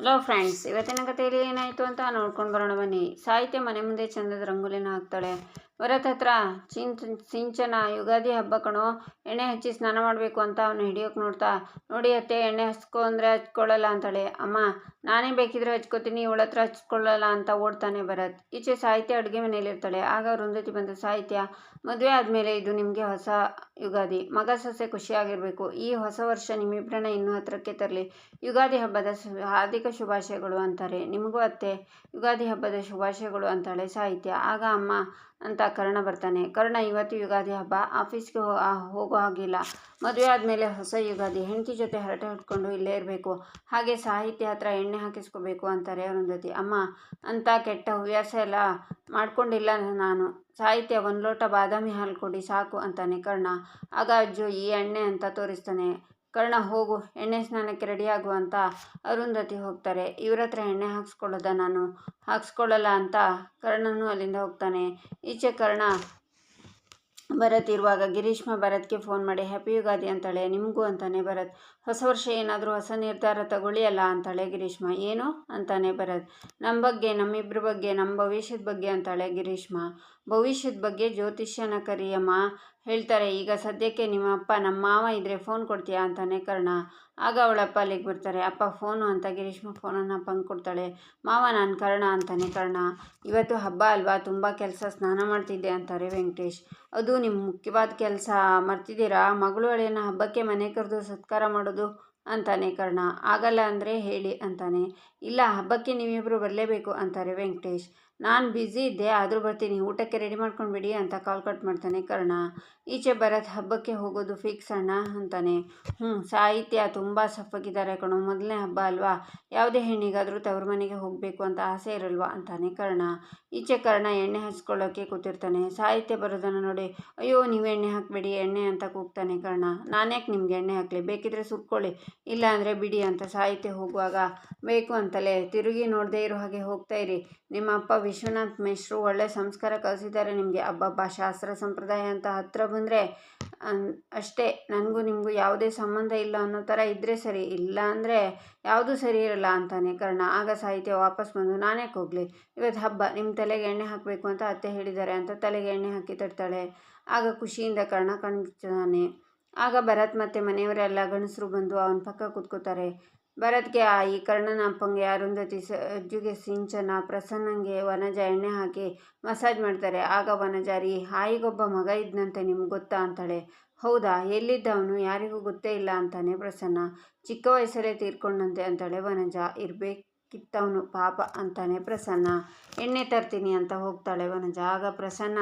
Hello friends ಇವತ್ತಿನ ಕಥೆಯಲ್ಲಿ ಏನಾಯಿತು ಅಂತ ನೋಡ್ಕೊಂಡು ಬರೋಣ ಬನ್ನಿ. ಸಾಹಿತ್ಯ ಮನೆ ಮುಂದೆ ಚಂದದ ರಂಗೋಲಿನ ಹಾಕ್ತಾಳೆ. ಭರತ್ ಹತ್ರ ಚಿಂಚ ಸಿಂಚನ ಯುಗಾದಿ ಹಬ್ಬ ಕಣೋ, ಎಣ್ಣೆ ಹಚ್ಚಿ ಸ್ನಾನ ಮಾಡಬೇಕು ಅಂತ ಅವನು ಹಿಡಿಯೋಕೆ ನೋಡ್ತಾ, ನೋಡಿ ಅತ್ತೆ, ಎಣ್ಣೆ ಹಚ್ಕೊ ಅಂದರೆ ಹಚ್ಕೊಳ್ಳಲ್ಲ ಅಂತಾಳೆ. ಅಮ್ಮ, ನಾನೇ ಬೇಕಿದ್ರೆ ಹಚ್ಕೋತೀನಿ, ಇವಳ ಹತ್ರ ಹಚ್ಕೊಳ್ಳಲ್ಲ ಅಂತ ಓಡ್ತಾನೆ ಭರತ್. ಈಚೆ ಸಾಹಿತ್ಯ ಅಡುಗೆ ಮನೆಯಲ್ಲಿರ್ತಾಳೆ. ಆಗ ವೃಂದತಿ ಬಂದ ಸಾಹಿತ್ಯ, ಮದುವೆ ಆದಮೇಲೆ ಇದು ನಿಮಗೆ ಹೊಸ ಯುಗಾದಿ. ಮಗ ಸೊಸೆ ಖುಷಿಯಾಗಿರಬೇಕು ಈ ಹೊಸ ವರ್ಷ ನಿಮ್ಮಿಬ್ಬರನ್ನ ಇನ್ನೂ ಹತ್ರಕ್ಕೆ ತರಲಿ. ಯುಗಾದಿ ಹಬ್ಬದ ಹಾರ್ದಿಕ ಶುಭಾಶಯಗಳು ಅಂತಾರೆ. ನಿಮಗೂ ಅತ್ತೆ, ಯುಗಾದಿ ಹಬ್ಬದ ಶುಭಾಶಯಗಳು ಅಂತಾಳೆ ಸಾಹಿತ್ಯ. ಆಗ ಅಮ್ಮ ಅಂತ ಕರ್ಣ ಬರ್ತಾನೆ. ಕರ್ಣ, ಇವತ್ತು ಯುಗಾದಿ ಹಬ್ಬ. ಆಫೀಸ್ಗೆ ಹೋಗೋ ಹಾಗಿಲ್ಲ. ಮದುವೆ ಆದಮೇಲೆ ಹೊಸ ಯುಗಾದಿ. ಹೆಂಡತಿ ಜೊತೆ ಹರಟೆ ಹುಟ್ಕೊಂಡು ಇಲ್ಲೇ ಇರಬೇಕು. ಹಾಗೆ ಸಾಹಿತ್ಯ ಹತ್ರ ಎಣ್ಣೆ ಹಾಕಿಸ್ಕೋಬೇಕು, ಅಂತಾರೆ ಅರುಂಧತಿ. ಅಮ್ಮ, ಅಂತ ಕೆಟ್ಟ ಹವ್ಯಾಸ ಎಲ್ಲ ಮಾಡ್ಕೊಂಡಿಲ್ಲ ನಾನು. ಸಾಹಿತ್ಯ ಒಂದು ಲೋಟ ಬಾದಾಮಿ ಹಾಲು ಕೊಡಿ ಸಾಕು, ಅಂತಾನೆ ಕರ್ಣ. ಆಗ ಅಜ್ಜು ಈ ಎಣ್ಣೆ ಅಂತ ತೋರಿಸ್ತಾನೆ. ಕರ್ಣ, ಹೋಗು, ಎಣ್ಣೆ ಸ್ನಾನಕ್ಕೆ ರೆಡಿಯಾಗು ಅಂತ ಅರುಂಧತಿ ಹೋಗ್ತಾರೆ. ಇವ್ರ ಹತ್ರ ಎಣ್ಣೆ ಹಾಕ್ಸ್ಕೊಳ್ಳೋದ ನಾನು? ಹಾಕ್ಸ್ಕೊಳ್ಳಲ್ಲ ಅಂತ ಕರ್ಣನೂ ಅಲ್ಲಿಂದ ಹೋಗ್ತಾನೆ. ಈಚೆ ಕರ್ಣ ಭರತ್ ಇರುವಾಗ ಗಿರೀಶ್ಮ ಭರತ್ಗೆ ಫೋನ್ ಮಾಡಿ ಹ್ಯಾಪಿ ಯುಗಾದಿ ಅಂತಾಳೆ. ನಿಮಗೂ ಅಂತಾನೆ ಭರತ್. ಹೊಸ ವರ್ಷ ಏನಾದರೂ ಹೊಸ ನಿರ್ಧಾರ ತಗೊಳ್ಳಿ ಅಲ್ಲ ಅಂತಾಳೆ ಗಿರೀಶ್ಮ ಏನು ಅಂತಾನೆ ಬರೋದು. ನಮ್ಮ ಬಗ್ಗೆ ನಮ್ಮಿಬ್ಬರ ಬಗ್ಗೆ ನಮ್ಮ ಭವಿಷ್ಯದ ಬಗ್ಗೆ ಅಂತಾಳೆ ಗಿರೀಶ್ಮ ಭವಿಷ್ಯದ ಬಗ್ಗೆ ಜ್ಯೋತಿಷ್ಯನ ಕರಿಯಮ್ಮ ಹೇಳ್ತಾರೆ, ಈಗ ಸದ್ಯಕ್ಕೆ ನಿಮ್ಮ ಅಪ್ಪ ನಮ್ಮ ಮಾವ ಇದ್ರೆ ಫೋನ್ ಕೊಡ್ತೀಯಾ? ಅಂತಾನೆ ಕರ್ಣ. ಆಗ ಅವಳಪ್ಪ ಅಲ್ಲಿಗೆ ಬರ್ತಾರೆ. ಅಪ್ಪ, ಫೋನು ಅಂತ ಗಿರೀಶ್ಮ ಫೋನನ್ನು ಅಪ್ಪಂಗೆ ಕೊಡ್ತಾಳೆ. ಮಾವ, ನಾನು ಕರ್ಣ ಅಂತಾನೆ ಕರ್ಣ. ಇವತ್ತು ಹಬ್ಬ ಅಲ್ವಾ? ತುಂಬ ಕೆಲಸ, ಸ್ನಾನ ಮಾಡ್ತಿದ್ದೆ ಅಂತಾರೆ ವೆಂಕಟೇಶ್. ಅದು ನಿಮ್ಮ ಮುಖ್ಯವಾದ ಕೆಲಸ, ಮರ್ತಿದ್ದೀರಾ? ಮಗಳು ಹಬ್ಬಕ್ಕೆ ಮನೆ ಕರೆದು ಸತ್ಕಾರ ಮಾಡೋದು ಅಂತಾನೆ ಕರ್ಣ. ಆಗಲ್ಲ ಅಂದರೆ ಹೇಳಿ ಅಂತಾನೆ. ಇಲ್ಲ ಹಬ್ಬಕ್ಕೆ ನೀವಿಬ್ಬರು ಬರಲೇಬೇಕು ಅಂತಾರೆ ವೆಂಕಟೇಶ್. ನಾನು ಬ್ಯುಸಿ ಇದ್ದೆ, ಆದರೂ ಬರ್ತೀನಿ. ಊಟಕ್ಕೆ ರೆಡಿ ಮಾಡ್ಕೊಂಡು ಬಿಡಿ ಅಂತ ಕಾಲ್ ಕಟ್ ಮಾಡ್ತಾನೆ ಕರ್ಣ. ಈಚೆ ಭರತ್ ಹಬ್ಬಕ್ಕೆ ಹೋಗೋದು ಫಿಕ್ಸ್ ಅಣ್ಣ ಅಂತಾನೆ. ಹ್ಞೂ ಸಾಹಿತ್ಯ ತುಂಬ ಸಫಗಿದ್ದಾರೆ ಕಣೋ, ಮೊದಲನೇ ಹಬ್ಬ ಅಲ್ವಾ? ಯಾವುದೇ ಹೆಣ್ಣಿಗಾದರೂ ತವ್ರ ಮನೆಗೆ ಹೋಗಬೇಕು ಅಂತ ಆಸೆ ಇರಲ್ವಾ ಅಂತಾನೆ ಕರ್ಣ. ಈಚೆ ಕರ್ಣ ಎಣ್ಣೆ ಹಚ್ಕೊಳ್ಳೋಕ್ಕೆ ಕೂತಿರ್ತಾನೆ. ಸಾಹಿತ್ಯ ಬರೋದನ್ನು ನೋಡಿ, ಅಯ್ಯೋ, ನೀವು ಎಣ್ಣೆ ಹಾಕಬೇಡಿ, ಎಣ್ಣೆ ಅಂತ ಕೂಗ್ತಾನೆ ಕರ್ಣ. ನಾನ್ಯಾಕೆ ನಿಮ್ಗೆ ಎಣ್ಣೆ ಹಾಕಲಿ? ಬೇಕಿದ್ರೆ ಸುಟ್ಕೊಳ್ಳಿ. ಇಲ್ಲ ಅಂದರೆ ಬಿಡಿ ಅಂತ ಸಾಹಿತ್ಯ ಹೋಗುವಾಗ, ಬೇಕು ಅಂತಲೇ ತಿರುಗಿ ನೋಡದೇ ಇರೋ ಹಾಗೆ ಹೋಗ್ತಾ ಇರಿ. ನಿಮ್ಮ ಅಪ್ಪ ವಿಶ್ವನಾಥ್ ಮಿಶ್ರು ಒಳ್ಳೆ ಸಂಸ್ಕಾರ ಕಲಿಸಿದ್ದಾರೆ. ನಿಮಗೆ ಅಬ್ಬಬ್ಬ, ಶಾಸ್ತ್ರ ಸಂಪ್ರದಾಯ ಅಂತ ಹತ್ರ ಬಂದರೆ ಅಷ್ಟೇ. ನನಗೂ ನಿಮಗೂ ಯಾವುದೇ ಸಂಬಂಧ ಇಲ್ಲ ಅನ್ನೋ ಥರ ಇದ್ದರೆ ಸರಿ, ಇಲ್ಲ ಅಂದರೆ ಯಾವುದೂ ಸರಿ ಇರಲ್ಲ ಅಂತಾನೆ. ಕಾರಣ, ಆಗ ಸಾಹಿತ್ಯ ವಾಪಸ್ ಬಂದು ನಾನೇ ಹೋಗಲಿ ಇವತ್ತು ಹಬ್ಬ ನಿಮ್ಮ ತಲೆಗೆ ಎಣ್ಣೆ ಹಾಕಬೇಕು ಅಂತ ಅತ್ತೆ ಹೇಳಿದ್ದಾರೆ ಅಂತ ತಲೆಗೆ ಎಣ್ಣೆ ಹಾಕಿ ತರ್ತಾಳೆ ಆಗ ಖುಷಿಯಿಂದ ಕರ್ಣ ಕಣ್ತಾನೆ ಆಗ ಭರತ್ ಮತ್ತು ಮನೆಯವರೆಲ್ಲ ಗಂಡಸರು ಬಂದು ಅವನ ಪಕ್ಕ ಕೂತ್ಕೋತಾರೆ. ಭರತ್ಗೆ ಆಯಿ ಈ ಅಪ್ಪಂಗೆ ಅರುಂಧತಿ ಸ, ಅಜ್ಜುಗೆ ಸಿಂಚನ, ಪ್ರಸನ್ನಂಗೆ ವನಜ ಎಣ್ಣೆ ಹಾಕಿ ಮಸಾಜ್ ಮಾಡ್ತಾರೆ. ಆಗ ವನಜಾರಿ ಹಾಯಿಗೊಬ್ಬ ಮಗ ಇದ್ನಂತೆ ನಿಮ್ಗೆ ಗೊತ್ತಾ ಅಂತಾಳೆ. ಹೌದಾ? ಎಲ್ಲಿದ್ದವನು ಯಾರಿಗೂ ಗೊತ್ತೇ ಇಲ್ಲ ಅಂತಾನೆ ಪ್ರಸನ್ನ. ಚಿಕ್ಕ ವಯಸ್ಸಲ್ಲೇ ತೀರ್ಕೊಂಡಂತೆ ಅಂತಾಳೆ ವನಜ. ಇರಬೇಕಿತ್ತವನು ಪಾಪ ಅಂತಾನೆ ಪ್ರಸನ್ನ. ಎಣ್ಣೆ ತರ್ತೀನಿ ಅಂತ ಹೋಗ್ತಾಳೆ ವನಜ. ಆಗ ಪ್ರಸನ್ನ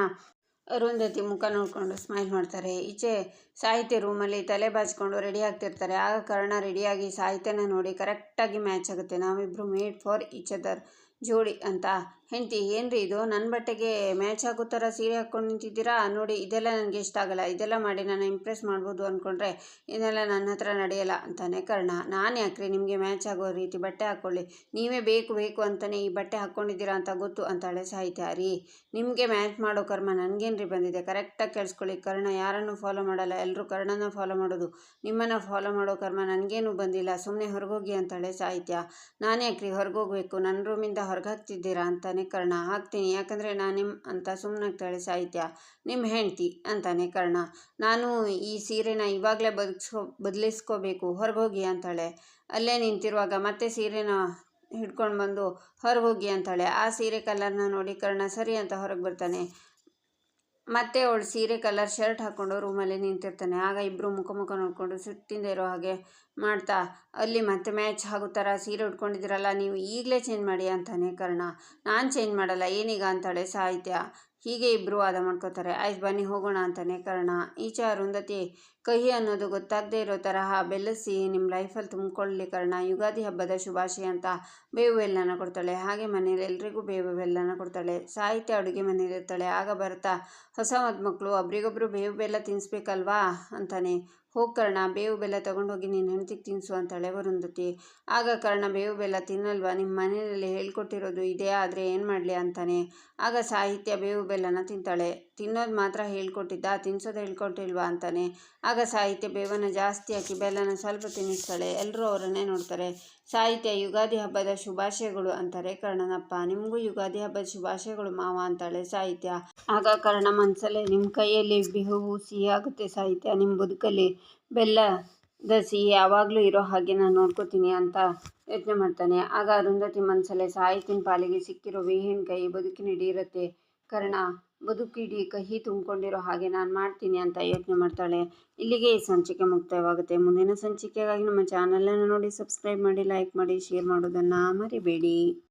ಅರುಂಧತಿ ಮುಖ ನೋಡಿಕೊಂಡು ಸ್ಮೈಲ್ ಮಾಡ್ತಾರೆ. ಈಚೆ ಸಾಹಿತ್ಯ ರೂಮಲ್ಲಿ ತಲೆ ಬಾಚಿಕೊಂಡು ರೆಡಿ ಆಗ್ತಿರ್ತಾರೆ. ಆಗ ಕರ್ಣ ರೆಡಿಯಾಗಿ ಸಾಹಿತ್ಯನ ನೋಡಿ ಕರೆಕ್ಟಾಗಿ ಮ್ಯಾಚ್ ಆಗುತ್ತೆ. ನಾವಿಬ್ಬರು ಮೇಡ್ ಫಾರ್ ಈಚ್ ಅದರ್ ಜೋಡಿ ಅಂತ ಹೆಂಡತಿ, ಏನ್ರಿ ಇದು? ನನ್ನ ಬಟ್ಟೆಗೆ ಮ್ಯಾಚ್ ಆಗೋ ಥರ ಸೀರೆ ಹಾಕ್ಕೊಂಡು ನಿಂತಿದ್ದೀರಾ? ನೋಡಿ, ಇದೆಲ್ಲ ನನಗೆ ಇಷ್ಟ ಆಗಲ್ಲ. ಇದೆಲ್ಲ ಮಾಡಿ ನಾನು ಇಂಪ್ರೆಸ್ ಮಾಡ್ಬೋದು ಅಂದ್ಕೊಂಡ್ರೆ ಇದೆಲ್ಲ ನನ್ನ ಹತ್ರ ನಡೆಯಲ್ಲ ಅಂತಾನೆ ಕರ್ಣ. ನಾನು ಯಾಕ್ರಿ ನಿಮಗೆ ಮ್ಯಾಚ್ ಆಗೋ ರೀತಿ ಬಟ್ಟೆ ಹಾಕ್ಕೊಳ್ಳಿ ನೀವೇ ಬೇಕು ಬೇಕು ಅಂತಲೇ ಈ ಬಟ್ಟೆ ಹಾಕ್ಕೊಂಡಿದ್ದೀರಾ ಅಂತ ಗೊತ್ತು ಅಂತಾಳೆ ಸಾಹಿತ್ಯ. ರೀ, ನಿಮಗೆ ಮ್ಯಾಚ್ ಮಾಡೋ ಕರ್ಮ ನನಗೇನ್ರಿ ಬಂದಿದೆ? ಕರೆಕ್ಟಾಗಿ ಕೇಳಿಸ್ಕೊಳ್ಳಿ. ಕರ್ಣ ಯಾರನ್ನು ಫಾಲೋ ಮಾಡಲ್ಲ. ಎಲ್ಲರೂ ಕರ್ಣನ ಫಾಲೋ ಮಾಡೋದು. ನಿಮ್ಮನ್ನು ಫಾಲೋ ಮಾಡೋ ಕರ್ಮ ನನಗೇನು ಬಂದಿಲ್ಲ. ಸುಮ್ಮನೆ ಹೊರಗೋಗಿ ಅಂತಾಳೆ ಸಾಹಿತ್ಯ. ನಾನು ಯಾಕ್ರಿ ಹೊರಗೋಗ್ಬೇಕು? ನನ್ನ ರೂಮಿಂದ ಹೊರಗೆ ಹಾಕ್ತಿದ್ದೀರಾ ಅಂತಾನೆ ಕರ್ಣ ಹಾಕ್ತೀನಿ ಯಾಕಂದರೆ ನಾನು ನಿಮ್ಮ ಅಂತ ಸುಮ್ಮನಾಗ್ತಾಳೆ ಸಾಹಿತ್ಯ ನಿಮ್ಮ ಹೆಂಡ್ತಿ ಅಂತಾನೆ ಕರ್ಣ. ನಾನು ಈ ಸೀರೆನ ಇವಾಗಲೇ ಬದುಕಿಸ್ಕೊ, ಬದಲಿಸ್ಕೋಬೇಕು, ಹೊರಗೋಗಿ ಅಂತಾಳೆ. ಅಲ್ಲೇ ನಿಂತಿರುವಾಗ ಮತ್ತೆ ಸೀರೆನ ಹಿಡ್ಕೊಂಡು ಬಂದು, ಹೊರಗೋಗಿ ಅಂತಾಳೆ. ಆ ಸೀರೆ ಕಲರ್ನ ನೋಡಿ ಕರ್ಣ ಸರಿ ಅಂತ ಹೊರಗೆ ಬರ್ತಾನೆ. ಮತ್ತೆ ಅವಳು ಸೀರೆ ಕಲರ್ ಶರ್ಟ್ ಹಾಕೊಂಡು ರೂಮಲ್ಲಿ ನಿಂತಿರ್ತಾನೆ. ಆಗ ಇಬ್ಬರು ಮುಖ ಮುಖ ನೋಡಿಕೊಂಡು ಸುತ್ತಿಂದ ಇರೋ ಹಾಗೆ ಮಾಡ್ತಾ, ಅಲ್ಲಿ ಮತ್ತೆ ಮ್ಯಾಚ್ ಆಗೋ ಥರ ಸೀರೆ ಉಟ್ಕೊಂಡಿದ್ದೀರಲ್ಲ, ನೀವು ಈಗಲೇ ಚೇಂಜ್ ಮಾಡಿ ಅಂತಾನೆ ಕರ್ಣ. ನಾನು ಚೇಂಜ್ ಮಾಡಲ್ಲ, ಏನೀಗ ಅಂತಾಳೆ ಸಾಹಿತ್ಯ. ಹೀಗೆ ಇಬ್ಬರು ವಾದ ಮಾಡ್ಕೋತಾರೆ ಆಯ್ತು ಬನ್ನಿ, ಹೋಗೋಣ ಅಂತಾನೆ ಕರ್ಣ. ಈಚೆ ಅರುಂಧತಿ ಕಹಿ ಅನ್ನೋದು ಗೊತ್ತಾಗದೇ ಇರೋ ತರಹ ಬೆಲ್ಲಸಿ ನಿಮ್ಮ ಲೈಫಲ್ಲಿ ತುಂಬಿಕೊಳ್ಳಲಿ ಕರ್ಣ. ಯುಗಾದಿ ಹಬ್ಬದ ಶುಭಾಶಯ ಅಂತ ಬೇವು ಬೆಲ್ಲನ ಕೊಡ್ತಾಳೆ. ಹಾಗೆ ಮನೇಲಿ ಎಲ್ರಿಗೂ ಬೇವು ಬೆಲ್ಲನ ಕೊಡ್ತಾಳೆ. ಸಾಹಿತ್ಯ ಅಡುಗೆ ಮನೇಲಿರ್ತಾಳೆ ಆಗ ಬರ್ತಾ ಹೊಸ ಮದುಮಕ್ಕಳು ಒಬ್ರಿಗೊಬ್ರು ಬೇವು ಬೆಲ್ಲ ತಿನ್ನಿಸ್ಬೇಕಲ್ವಾ ಅಂತಾನೆ. ಹೋಗಿ ಕರ್ಣ, ಬೇವು ಬೆಲ್ಲ ತೊಗೊಂಡೋಗಿ ನಿನ್ನ ಹೆಂಡತಿಗೆ ತಿನ್ನಿಸು ಅಂತ ವರುಂಧತಿ ಆಗ ಕರ್ಣ, ಬೇವು ಬೆಲ್ಲ ತಿನ್ನಲ್ವಾ? ನಿಮ್ಮ ಮನೆಯಲ್ಲಿ ಹೇಳ್ಕೊಟ್ಟಿರೋದು ಇದೇ, ಆದರೆ ಏನು ಮಾಡಲಿ ಅಂತಾನೆ. ಆಗ ಸಾಹಿತ್ಯ ಬೇವು ಬೆಲ್ಲನ ತಿಂತಾಳೆ. ತಿನ್ನೋದು ಮಾತ್ರ ಹೇಳ್ಕೊಟ್ಟಿದ್ದ, ತಿನ್ಸೋದು ಹೇಳ್ಕೊಟ್ಟಿಲ್ವಾ ಅಂತಾನೆ. ಆಗ ಸಾಹಿತ್ಯ ಬೇವನ್ನು ಜಾಸ್ತಿ ಹಾಕಿ ಬೆಲ್ಲನ ಸ್ವಲ್ಪ ತಿನ್ನಿಸ್ತಾಳೆ. ಎಲ್ಲರೂ ಅವರನ್ನೇ ನೋಡ್ತಾರೆ. ಸಾಹಿತ್ಯ ಯುಗಾದಿ ಹಬ್ಬದ ಶುಭಾಶಯಗಳು ಅಂತಾರೆ. ಕರ್ಣನಪ್ಪ, ನಿಮಗೂ ಯುಗಾದಿ ಹಬ್ಬದ ಶುಭಾಶಯಗಳು ಮಾವ ಅಂತಾಳೆ. ಸಾಹಿತ್ಯ, ಆಗ ಕರ್ಣ ಮನಸ್ಸಲ್ಲೇ ನಿಮ್ಮ ಕೈಯಲ್ಲಿ ಬಿಹು ಸಿಹಿಯಾಗುತ್ತೆ ಸಾಹಿತ್ಯ. ನಿಮ್ಮ ಬದುಕಲ್ಲಿ ಬೆಲ್ಲದ ಸಿಹಿ ಯಾವಾಗಲೂ ಇರೋ ಹಾಗೆ ನಾನು ನೋಡ್ಕೋತೀನಿ ಅಂತ ಯೋಚನೆ ಮಾಡ್ತಾನೆ. ಆಗ ಅರುಂಧತಿ ಮನಸಲ್ಲೇ ಸಾಹಿತ್ಯನ ಪಾಲಿಗೆ ಸಿಕ್ಕಿರೋ ವಿಹಿನ್ ಕೈ ಬದುಕಿನಿಡೀ ಇರುತ್ತೆ. ಕರ್ಣ ಬದುಕಿಡೀ, ಕಹಿ ತುಂಬಿಕೊಂಡಿರೋ ಹಾಗೆ ನಾನು ಮಾಡ್ತೀನಿ ಅಂತ ಯೋಚನೆ ಮಾಡ್ತಾಳೆ. ಇಲ್ಲಿಗೆ ಈ ಸಂಚಿಕೆ ಮುಕ್ತಾಯವಾಗುತ್ತೆ. ಮುಂದಿನ ಸಂಚಿಕೆಗಾಗಿ ನಮ್ಮ ಚಾನಲನ್ನು ನೋಡಿ ಸಬ್ಸ್ಕ್ರೈಬ್ ಮಾಡಿ ಲೈಕ್ ಮಾಡಿ ಶೇರ್ ಮಾಡೋದನ್ನು ಮರಿಬೇಡಿ.